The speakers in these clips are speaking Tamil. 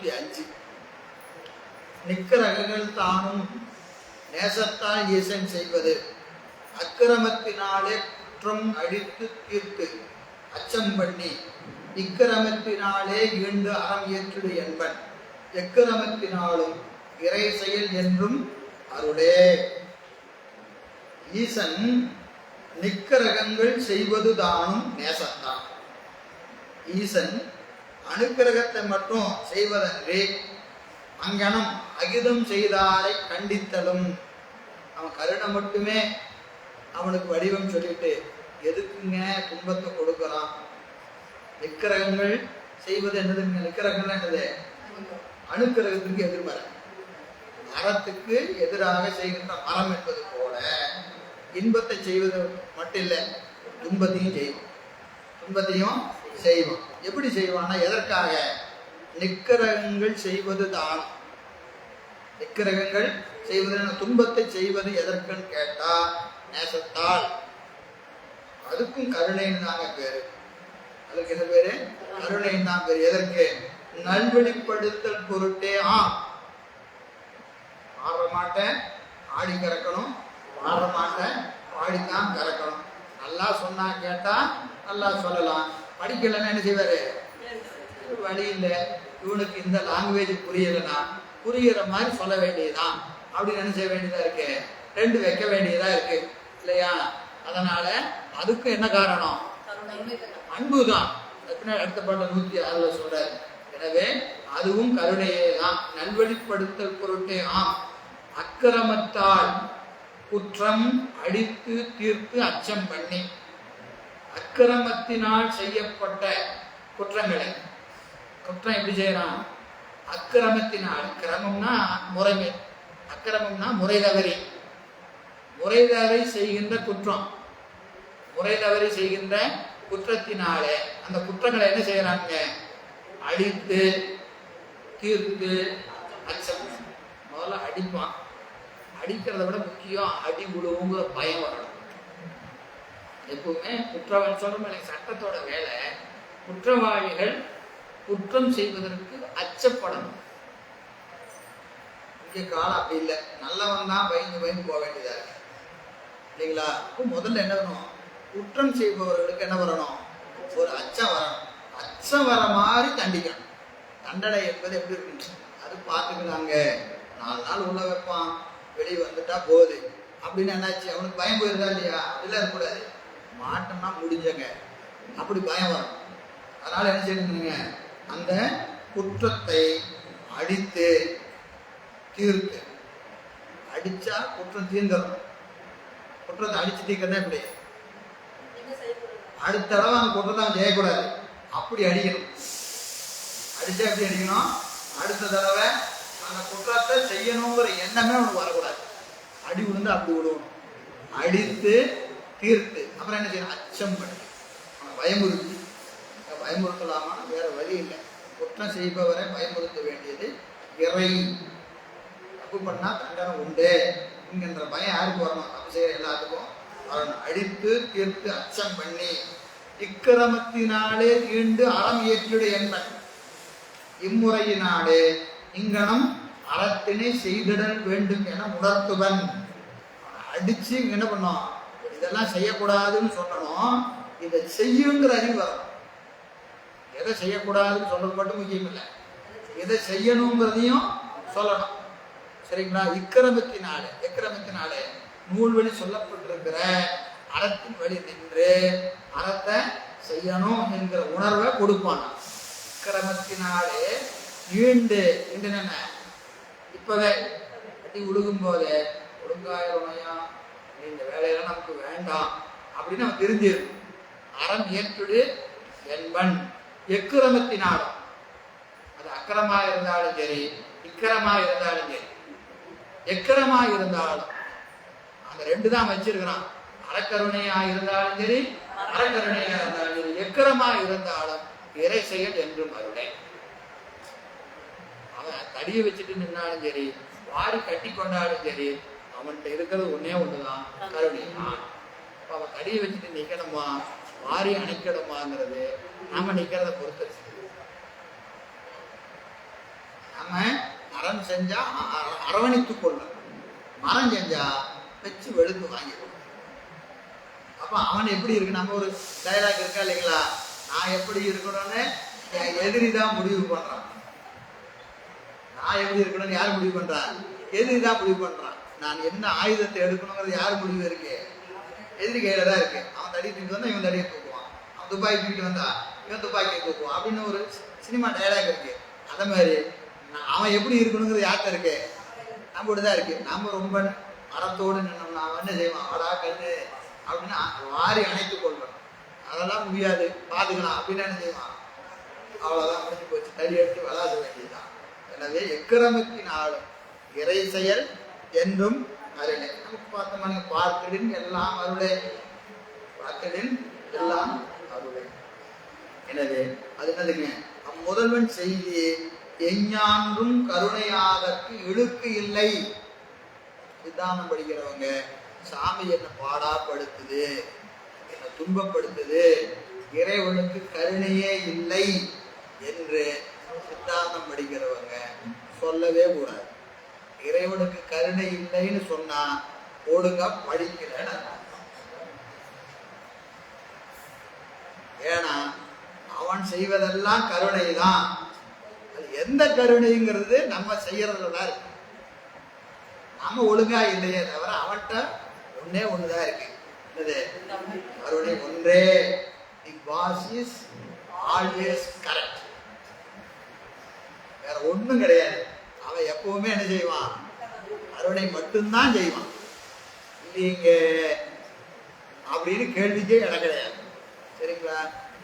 நூத்தி அஞ்சு நிக்கரகங்கள் தானும் நேசத்தால் ஈசன் செய்வது. அக்கிரமத்தினாலே குற்றம் அழித்து தீர்த்து அச்சம் பண்ணி இக்கிரமத்தினாலே ஈண்டு அறம் ஏற்றிடு என்பன். எக்கிரமத்தினாலும் இறை செயல் என்றும் அருளே. ஈசன் நிக்கரகங்கள் செய்வது தானும் நேசத்தான் ஈசன் அனுக்கிரகத்தை மட்டும் செய்வதன்றி அங்கனம் அகிதம் செய்தாரை கண்டித்தலும். அவன் கருணை மட்டுமே அவனுக்கு வடிவம் சொல்லிட்டு எதுக்குங்க துன்பத்தை கொடுக்கறான்? நிக்கிரகங்கள் செய்வது என்னதுங்க நிக்கிரகங்கள் என்னது? அணுக்கிரகத்துக்கு எதிர்மறை. மரத்துக்கு எதிராக செய்கின்ற மரம் என்பது போல இன்பத்தை செய்வது மட்டும் இல்லை துன்பத்தையும் செய்வோம் துன்பத்தையும் செய்வோம் எப்படி செய்வான்னா எதற்காக? நிக்கிரகங்கள் செய்வது தான் நிக்கிரகங்கள் செய்வது துன்பத்தை செய்வது எதற்குன்னு கேட்டா நேசத்தால். அதுக்கும் கருணைன்னு தாங்க பேரு. அதுக்கு என்ன பேரு? கருணைன்னு தான் பேரு. எதற்கு? நல்வழிப்படுத்தல் பொருட்டே ஆ மாற மாட்டேன் ஆடி கறக்கணும். ஆற மாட்டேன் பாடித்தான் கறக்கணும். நல்லா சொன்னா கேட்டா நல்லா சொல்லலாம். படிக்கலைன்னா என்ன செய்வாரு? வழி இல்லை. இவனுக்கு இந்த லாங்குவேஜ் புரியலைன்னா புரிகிற மாதிரி சொல்ல வேண்டியதுதான். அப்படின்னு என்ன செய்ய வேண்டியதா இருக்கு? ரெண்டு வைக்க வேண்டியதா இருக்கு. இல்லையா? அதனால அதுக்கு என்ன காரணம்? அன்புதான். பின்னாடி அடுத்த பாட்டில் நூத்தி ஆறுல சொல்றாரு. எனவே அதுவும் கருணையே தான் நல்வழிப்படுத்தல் பொருட்டே ஆம். அக்கிரமத்தால் குற்றம் அடித்து தீர்த்து அச்சம் பண்ணி. அக்கிரமத்தினால் செய்யப்பட்ட குற்றங்களை. குற்றம் எப்படி செய்யறான்? அக்கிரமத்தினால். கிரமம்னா முறைமை. அக்கிரமம்னா முறை தவறி முறை தவறி செய்கின்ற குற்றம். முறை தவறி செய்கின்ற குற்றத்தினாலே அந்த குற்றங்களை என்ன செய்யறாங்க அழித்து தீர்த்து அச்சம். முதல்ல அடிப்பான். அடிக்கிறத விட முக்கியம் அடி விடுவோங்கிற பயம் வரணும். எப்பவுமே குற்றவாளி சொல்றோம் இல்லைங்க சட்டத்தோட வேலை குற்றவாளிகள் குற்றம் செய்வதற்கு அச்சப்படணும். இங்கே காலம் அப்படி இல்லை. நல்லவன் தான் பயந்து பயந்து போக வேண்டியதா இருக்கு. இல்லைங்களா? முதல்ல என்ன பண்ணணும்? குற்றம் செய்பவர்களுக்கு என்ன வரணும்? ஒரு அச்சம் வரணும். அச்சம் வர மாதிரி தண்டிக்கணும். தண்டனை என்பது எப்படி இருக்கு அது பார்த்துக்கிறாங்க நாலு நாள் உள்ள வைப்பான். வெளியே வந்துட்டா போகுது. அப்படின்னு என்னாச்சு? அவனுக்கு பயம் போயிருதா இல்லையா? அப்படிலாம் இருக்கக்கூடாது. மாட்டோம்னா முடிஞ்சங்க அப்படி பயம் வரும். அதனால என்ன செய்யணுங்க அந்த குற்றத்தை அடித்து தீர்த்து அடிச்சா குற்றம் தீர்ந்துடும் குற்றத்தை அடிச்சு தீர்க்கறதா இப்படி. அடுத்த தடவை அந்த குற்றத்தை அவன் செய்யக்கூடாது. அப்படி அடிக்கணும். அடிச்சா எப்படி அடிக்கணும்? அடுத்த தடவை அந்த குற்றத்தை செய்யணுங்கிற எண்ணமே அவனுக்கு வரக்கூடாது. அடி விழுந்து அப்படி விடுவணும் அடித்து தீர்த்து. அப்புறம் என்ன செய்யணும்? அச்சம் பண்ணி அவனை பயமுறுத்தி. பயமுறுத்தலாமா வேற வழி இல்லை. குற்றம் செய்பவரை பயமுறுத்த வேண்டியது இறை. தப்பு பண்ணா தண்டனை உண்டு. என்கின்ற பயம் யாருக்கு வரணும்? தப்பு செய்யற எல்லாத்துக்கும் வரணும். அடித்து தீர்த்து அச்சம் பண்ணி இக்கிரமத்தினாலே ஈண்டு அறம் ஏற்றிடு என்பன் இம்முறையினாலே இங்கனம் அறத்தினை செய்திடல் வேண்டும் என உணர்த்துவன். அடிச்சு என்ன பண்ணோம் இதெல்லாம் செய்யக்கூடாதுன்னு சொல்லணும். இதை செய்யுங்கிற அறிவு வரணும். எதை செய்யக்கூடாதுன்னு சொல்றது மட்டும் முக்கியம் இல்லை எதை செய்யணுங்கிறதையும் சொல்லணும். சரிங்களா? இக்கிரமத்தினாலே இக்கிரமத்தினாலே நூல்வழி சொல்லப்பட்டிருக்கிற அறத்தின் வழி நின்று அறத்தை செய்யணும் என்கிற உணர்வை கொடுப்பான் இக்கிரமத்தினாலே ஈண்டு ஈண்டு என்ன இப்பவே கட்டி உழுகும் போதே ஒழுங்காயிரம் இந்த வேலையெல்லாம் நமக்கு வேண்டாம் அப்படின்னு அவன் தெரிஞ்சிருக்கும் அறம் ஏற்றுடு என்பன். எக்கிரமத்தினாலும். அது அக்கிரமா இருந்தாலும் சரி இக்கிரமா இருந்தாலும் சரி. எக்கிரமா இருந்தாலும் அந்த ரெண்டு தான் வச்சிருக்கிறான். அறக்கருணையா இருந்தாலும் சரி அறக்கருணையா இருந்தாலும் சரி எக்கிரமா இருந்தாலும் இறை செயல் என்று அருளே அவன் தடியை வச்சுட்டு நின்னாலும் சரி வாரி கட்டி கொண்டாலும் சரி அவன்கிட்ட இருக்கிறது ஒன்னே ஒன்றுதான் கருணை தான் அப்ப அவன் கடியை வச்சுட்டு நிக்கணுமா? வாரி அணைக்கணுமாங்கிறது நாம நிற்கிறத பொறுத்து இருக்கு. மரம் செஞ்சா அரவணைத்து கொள்ளும் மரம் செஞ்சா வச்சு வெளுத்து வாங்கிடும் அப்ப அவன் எப்படி இருக்கு? நம்ம ஒரு டைலாக் இருக்கா இல்லைங்களா? நான் எப்படி இருக்கணும்னு எதிரி தான் முடிவு பண்றான். நான் எப்படி இருக்கணும்னு யார் முடிவு பண்றா? எதிரி தான் முடிவு பண்றான். நான் என்ன ஆயுதத்தை எடுக்கணுங்கிறது யார் முடிவு இருக்கு? எதிரி கையில தான் இருக்கு. அவன் தடி தூக்கி வந்தா இவன் தடியை தூக்குவான். அவன் துப்பாக்கி தூக்கிட்டு வந்தா இவன் துப்பாக்கியை தூக்குவான் அப்படின்னு ஒரு சினிமா டயலாக் இருக்கு. அந்த மாதிரி நான் அவன் எப்படி இருக்கணுங்கிறது யார்கிட்ட இருக்கு? நம்மகிட்ட தான் இருக்கு. நம்ம ரொம்ப மரத்தோடு நின்னோம்னா அவன் என்ன செய்வான்? வாடா கண்ணு அப்படின்னு வாரி அணைத்துக் கொள்வான். அதெல்லாம் முடியாது. பாத்துக்கலாம் அப்படின்னு என்ன செய்வான்? அவ்வளவுதான் முடிஞ்சு போச்சு. தடி எடுத்து விளாட வேண்டியதுதான். எனவே எக்கிரமத்தின் ஆளும் இறை செயல் என்றும் அருளே நமக்கு பார்த்தோம்னா பார்த்திடின் எல்லாம் அருளே. பார்த்திடின் எல்லாம் அருளே. எனவே அது என்னதுங்க? அம்முதல்வன் செய்தி எஞ்ஞான்றும் கருணையாதற்கு இழுக்கு இல்லை. சித்தாந்தம் படிக்கிறவங்க. சாமி என்ன பாடாப்படுத்துது என்ன துன்பப்படுத்துது இறைவனுக்கு கருணையே இல்லை என்று சித்தாந்தம் படிக்கிறவங்க சொல்லவே கூடாது. இறைவனுக்கு கருணை இல்லைன்னு சொன்னா ஒழுங்கா படிக்கலன்னு ஏன்னா அவன் செய்வதெல்லாம் கருணை தான் அது எந்த கருணைங்கிறது நம்ம செய்யறதுல தான் இருக்கு. நம்ம ஒழுங்கா இல்லையே தவிர அவன்கிட்ட ஒன்னே ஒண்ணுதான் இருக்கு. என்னது? கருணை ஒன்றே. The boss is always correct வேற ஒண்ணும் கிடையாது. எப்பவுமே என்ன செய்வான்? கருணை மட்டும்தான் செய்வான். இல்லைங்க அப்படின்னு கேள்விக்கே இடம் கிடையாது சரிங்களா?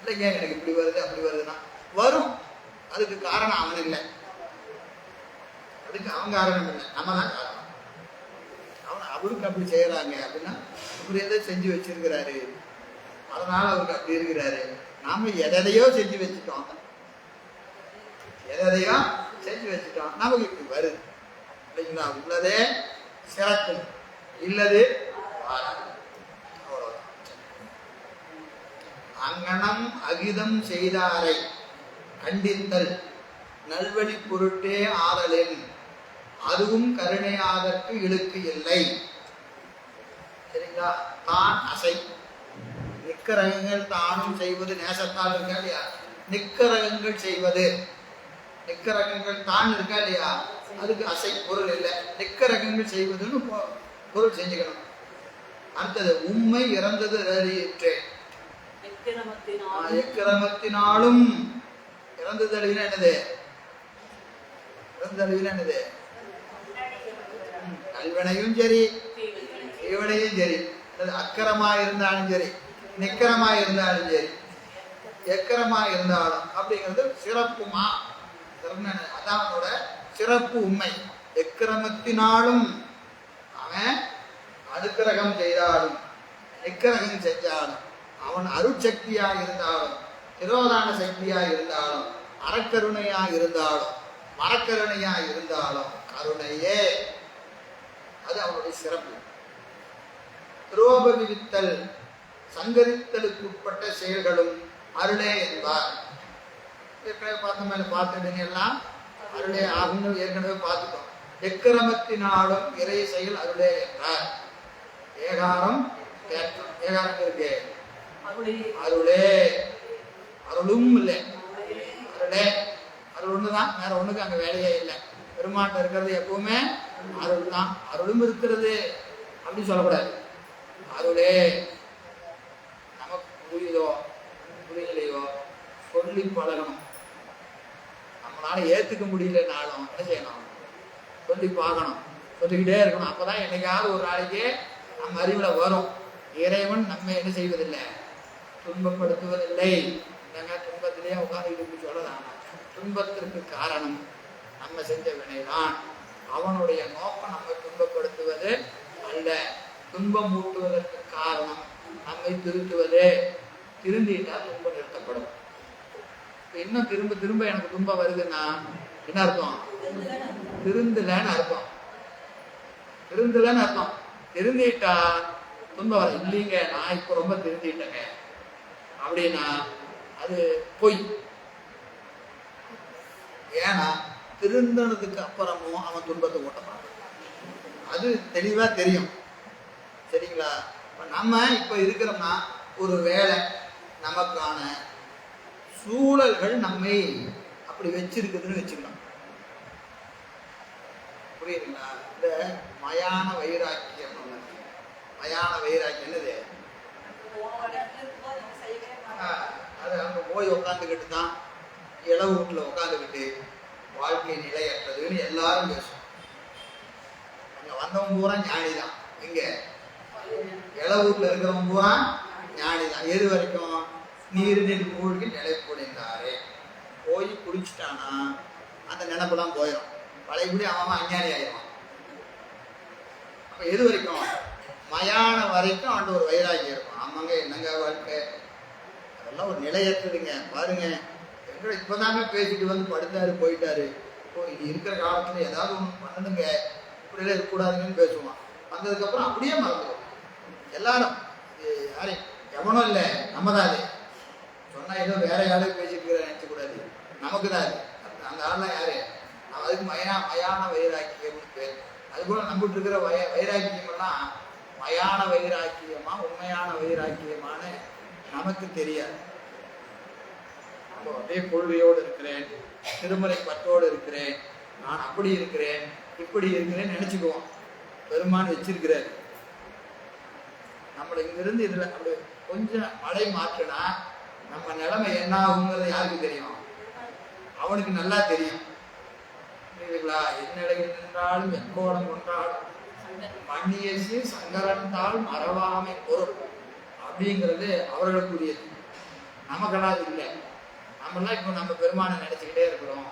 இல்லைங்க எனக்கு இப்படி வருது அப்படி வருதுன்னா. வரும். அதுக்கு காரணம் அவன் இல்லை. அதுக்கு அவன் காரணம் இல்லை. நம்ம தான் காரணம். அவன் அவருக்கு அப்படி செய்யறாங்க அப்படின்னா இப்படி எதை செஞ்சு வச்சிருக்கிறாரு? அதனால அவருக்கு அப்படி இருக்கிறாரு. நாம எதையோ செஞ்சு வச்சுட்டோம். எதையோ செஞ்சு வச்சுட்டோம் நமக்கு இப்படி வருது இல்லைங்களா? உள்ளதே சிறக்கும். இல்லது அங்கனம் அகிதம் செய்தாரை கண்டித்தல். நல்வழி பொருட்டே ஆதலின் அதுவும் கருணையாதற்கு இழுக்கு இல்லை. சரிங்களா? தான் அசை. நிக்கரகங்கள் தானும் செய்வது நேசத்தால் இருக்கா இல்லையா நிக்கரகங்கள் செய்வது. நிக்கரகங்கள் தான் இருக்கா இல்லையா? அதுக்கு அசை பொருள் இல்லை. நிக்கரகங்கள் செய்வதுன்னு பொ- பொருள் செஞ்சுக்கணும். அடுத்தது உண்மை இறந்தது அறியிற்றே ஆஹ் எக்கிரமத்தினாலும் இறந்ததழினா என்னது? இறந்ததழினா என்னது? ம், நல்வினையும் சரி தீவனையும் சரி. அக்கரமா இருந்தாலும் சரி நிக்கரமா இருந்தாலும் சரி. எக்கரமா இருந்தாலும் அப்படிங்கிறது சிறப்புமா? அதான் அவனோட சிறப்பு உண்மை. எக்கிரமத்தினாலும் அவன் அனுக்கிரகம் செய்தாலும் நிக்கிரகம் செஞ்சாலும் அவன் அருட்சக்தியா இருந்தாலும் திரோதான சக்தியா இருந்தாலும் அறக்கருணையா இருந்தாலும் மரக்கருணையா இருந்தாலும் கருணையே. அது அவனுடைய சிறப்பு. துரோபவித்தல் சங்கரித்தலுக்கு உட்பட்ட செயல்களும் அருளே என்பார். ஏற்கனவே பார்த்த மாதிரி பார்த்துடுங்க எல்லாம். அருளே ஆகும்னு ஏற்கனவே பார்த்துட்டோம். எக்கிரமத்தினாலும் இறை செயல் அருளே என்றார். ஏகாரம் தேற்றம் ஏகாரம் இருக்கு அருளே. அருளும் இல்லை. அருளே. அருள் ஒண்ணுதான். வேற ஒண்ணுக்கு அங்க வேலையே இல்லை. பெருமாட்ட இருக்கிறது எப்பவுமே அருள் தான். அருளும் இருக்கிறது அப்படி சொல்லக்கூடாது. அருளே. நமக்கு புரியுதோ? புரியலையோ? சொல்லி பழகணும். நம்மளால ஏற்றுக்க முடியலனாலும் என்ன செய்யணும்? சொல்லி பார்க்கணும். சொல்லிக்கிட்டே இருக்கணும். அப்போ தான் என்னைக்காவது ஒரு நாளைக்கு நம்ம அறிவில் வரும். இறைவன் நம்ம என்ன செய்வதில்லை? துன்பப்படுத்துவதில்லை. இல்லைங்க துன்பத்திலேயே உட்காந்துக்கிட்டு இப்படி சொல்லலாம்? துன்பத்திற்கு காரணம் நம்ம செஞ்ச வினைதான் அவனுடைய நோக்கம் நம்ம துன்பப்படுத்துவது அல்ல. துன்பம் ஊட்டுவதற்கு காரணம் நம்மை திருத்துவது. திருந்திட்டால் துன்பம் நிறுத்தப்படும். இன்னும் திரும்ப திரும்ப எனக்கு துன்பம் வருதுன்னா என்ன அர்த்தம்? திருந்தலன்னு அர்த்தம். திருந்தலன்னு அர்த்தம். திருந்திட்டா துன்பம் வர இல்லைங்க நான் இப்போ ரொம்ப திருந்திட்டேங்க. அப்படின்னா அது பொய். ஏன்னா திருந்தனதுக்கு அப்புறமும் அவன் துன்பத்தை ஓட்ட அது தெளிவா தெரியும். சரிங்களா? இப்ப நம்ம இப்ப இருக்கிறோம்னா ஒரு வேலை நமக்கான சூழல்கள் நம்மை அப்படி வச்சிருக்குதுன்னு வச்சுக்கலாம் புரியுதுங்களா? இந்த மயான வைராக்கியம் மயான வைராக்கியம் என்னது? அது அங்கே போய் உட்காந்துக்கிட்டு தான் இளவு வீட்டில் உட்காந்துக்கிட்டு வாழ்க்கை நிலையற்றதுன்னு எல்லாரும் பேசும் அங்க வந்தவங்க பூரா ஞானி தான் எங்க இளவூர்ல இருக்கிறவங்க பூரா ஞானி தான் எது வரைக்கும்? நீரினில் மூழ்கி நிலை பொழிந்தாரு போய் குடிச்சிட்டானா அந்த நினைப்பெல்லாம் போயிடும் பழையபடி அவன் அவன் அஞ்ஞானி ஆயிடுவான். அப்போ எது வரைக்கும்? மயான வரைக்கும் அவன் ஒரு வைராகியம் இருக்கும் ஆமாங்க என்னங்க வாழ்க்கை? அதெல்லாம் ஒரு நிலையற்றதுங்க. பாருங்க எங்களை இப்போதாங்க பேசிட்டு வந்து படுத்தாரு போயிட்டாரு. இப்போ இது இருக்கிற காலத்தில் ஏதாவது ஒன்று பண்ணணுங்க. இப்படியெல்லாம் இருக்கக்கூடாதுங்கன்னு பேசுவான். வந்ததுக்கப்புறம் அப்படியே மறந்துடும் எல்லாரும் யாரையும் யாரு எவனும் இல்லை நம்ம தான் அது. சொன்னா ஏதோ வேற யாரும் பேசிட்டு நினைக்கக்கூடாது நமக்கு தான் அது. அந்த- அந்த ஆள்லாம் யாரு? நான் அதுக்கு மயா மயான வைராக்கியம்னு பேர். அது போல நம்பிட்டு இருக்கிற வய வைராக்கியமெல்லாம் மயான வைராக்கியமா உண்மையான வைராக்கியமான்னு நமக்கு தெரியாது. நம்ம அப்படியே கொள்கையோடு இருக்கிறேன் திருமறை பற்றோடு இருக்கிறேன் நான் அப்படி இருக்கிறேன் இப்படி இருக்கிறேன்னு நினச்சிக்குவோம். பெருமான் வச்சிருக்கிறார். நம்மளை இங்கிருந்து இதில் அப்படி கொஞ்சம் மழை மாற்றினா நம்ம நிலைமை என்ன ஆகுங்கிறது யாருக்கு தெரியும்? அவனுக்கு நல்லா தெரியும். புரியுதுங்களா? என்னிடையில் நின்றாலும் எக்கோடம் கொண்டாலும் மண்ணியசி சங்கரன்தால் மறவாமை பொருள் அப்படிங்கிறது அவர்களுக்குரியது. நமக்கெல்லாம் அது இல்லை. நம்மளாம் இப்போ நம்ம பெருமானை நினைச்சுக்கிட்டே இருக்கிறோம்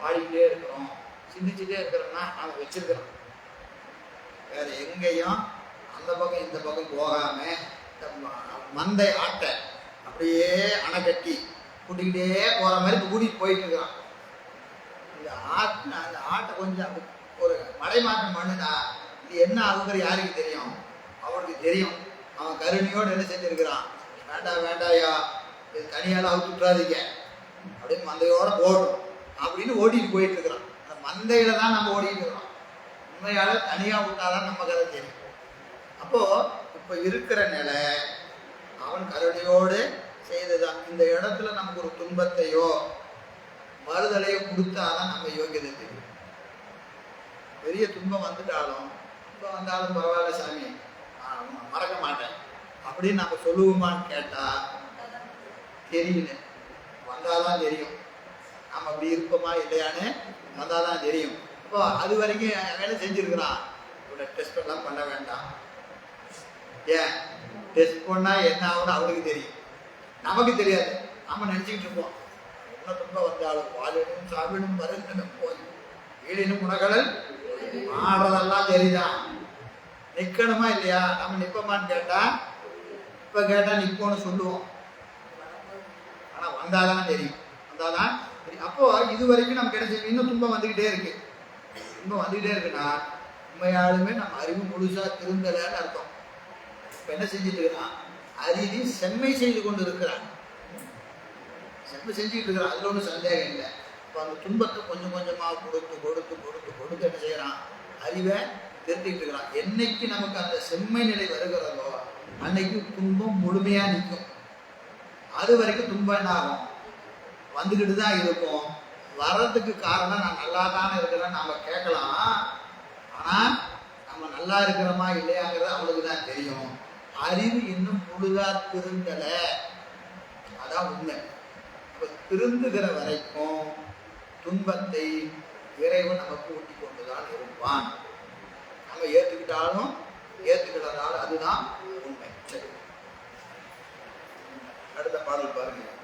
பாடிக்கிட்டே இருக்கிறோம் சிந்திச்சுட்டே இருக்கிறோம்னா நம்ம வச்சிருக்கிறோம். வேற எங்கேயும் அந்த பக்கம் இந்த பக்கம் போகாம இந்த மந்தை ஆட்டை அப்படியே அணை கட்டி கூட்டிக்கிட்டே போற மாதிரி இப்ப கூட்டிட்டு போயிட்டு இருக்கிறான். இந்த ஆட்டு அந்த ஆட்டை கொஞ்சம் ஒரு மலை மாற்றம் பண்ணுனா இது என்ன ஆகுங்கிற யாருக்கு தெரியும்? அவனுக்கு தெரியும். அவன் கருணையோடு என்ன செஞ்சிருக்கிறான்? வேண்டாம் வேண்டாயா இது தனியால் அவுத்து விட்டுறாதீங்க. அப்படியே மந்தையோட போடும் அப்படின்னு ஓட்டிட்டு போயிட்டு இருக்கிறான். அந்த மந்தையில தான் நம்ம ஓடிட்டு இருக்கிறோம். உண்மையால தனியாக விட்டாதான் நம்ம கதை தெரியும். அப்போ இப்போ இருக்கிற நிலை இந்த இடத்துல நமக்கு ஒரு துன்பத்தையோ மறுதலையோ கொடுத்தாதான் நம்ம யோகியதை தெரியும் பெரிய துன்பம் வந்துட்டாலும் துன்பம் வந்தாலும் பரவாயில்ல சாமி. மறக்க மாட்டேன். அப்படின்னு நம்ம சொல்லுவோமான்னு கேட்டா தெரியல. வந்தாதான் தெரியும். நம்ம அப்படி இருப்போமா இல்லையான்னு வந்தாதான் தெரியும். இப்போ அது வரைக்கும் வேலை செஞ்சிருக்கிறான். இவ்வளோ டெஸ்ட் எல்லாம் பண்ண வேண்டாம். ஏன்? டெஸ்ட் பண்ணா என்ன ஆகும்னு அவனுக்கு தெரியும். நமக்கு தெரியாது. நம்ம நினைச்சுக்கிட்டு இருப்போம். என்ன துன்பம் வந்தாலும் பாலினும் சாவினும் மருந்தினும் போய் வீடினும் உணகடல் ஆடுறதெல்லாம் சரிதான் நிற்கணுமா இல்லையா? நம்ம நிற்போமான்னு கேட்டா இப்ப கேட்டா நிற்போம்னு சொல்லுவோம். ஆனா வந்தாதான் தெரியும். வந்தாதான் தெரியும். அப்போ இது வரைக்கும் நமக்கு என்ன செய்யும்? இன்னும் துன்பம் வந்துகிட்டே இருக்கு. துன்பம் வந்துகிட்டே இருக்குன்னா உண்மையாலுமே நம்ம அறிவு முழுசா திருந்தலைன்னு அர்த்தம். இப்ப என்ன செஞ்சுட்டு இருக்கிறான் அறிவி செம்மை செய்து கொண்டு இருக்கிறான் செம்மை செஞ்சுட்டு இருக்கிறான் அதுல ஒன்றும் சந்தேகம் இல்லை. இப்போ அந்த துன்பத்தை கொஞ்சம் கொஞ்சமாக கொடுத்து கொடுத்து கொடுத்து கொடுத்து என்ன செய்கிறான் அறிவை திருத்திட்டு இருக்கிறான். என்னைக்கு நமக்கு அந்த செம்மை நிலை வருகிறதோ அன்னைக்கு துன்பம் முழுமையாக நிற்கும். அது வரைக்கும் துன்பம் என்ன ஆகும்? வந்துக்கிட்டு தான் இருக்கும். வர்றதுக்கு காரணம் நான் நல்லா தானே இருக்கிறேன்னு நம்ம கேட்கலாம். ஆனால் நம்ம நல்லா இருக்கிறோமா இல்லையாங்கிறது அவளுக்கு தான் தெரியும். அறிவு இன்னும் முழுதா திருந்தல? அதான் உண்மை. இப்போ திருந்துகிற வரைக்கும் துன்பத்தை இறைவன் நமக்கு ஊட்டி கொண்டுதான் இருப்பான். நம்ம ஏற்றுக்கிட்டாலும் ஏத்துக்கிட்டதால அதுதான் உண்மை. சரி. அடுத்த பாடல் பாருங்க.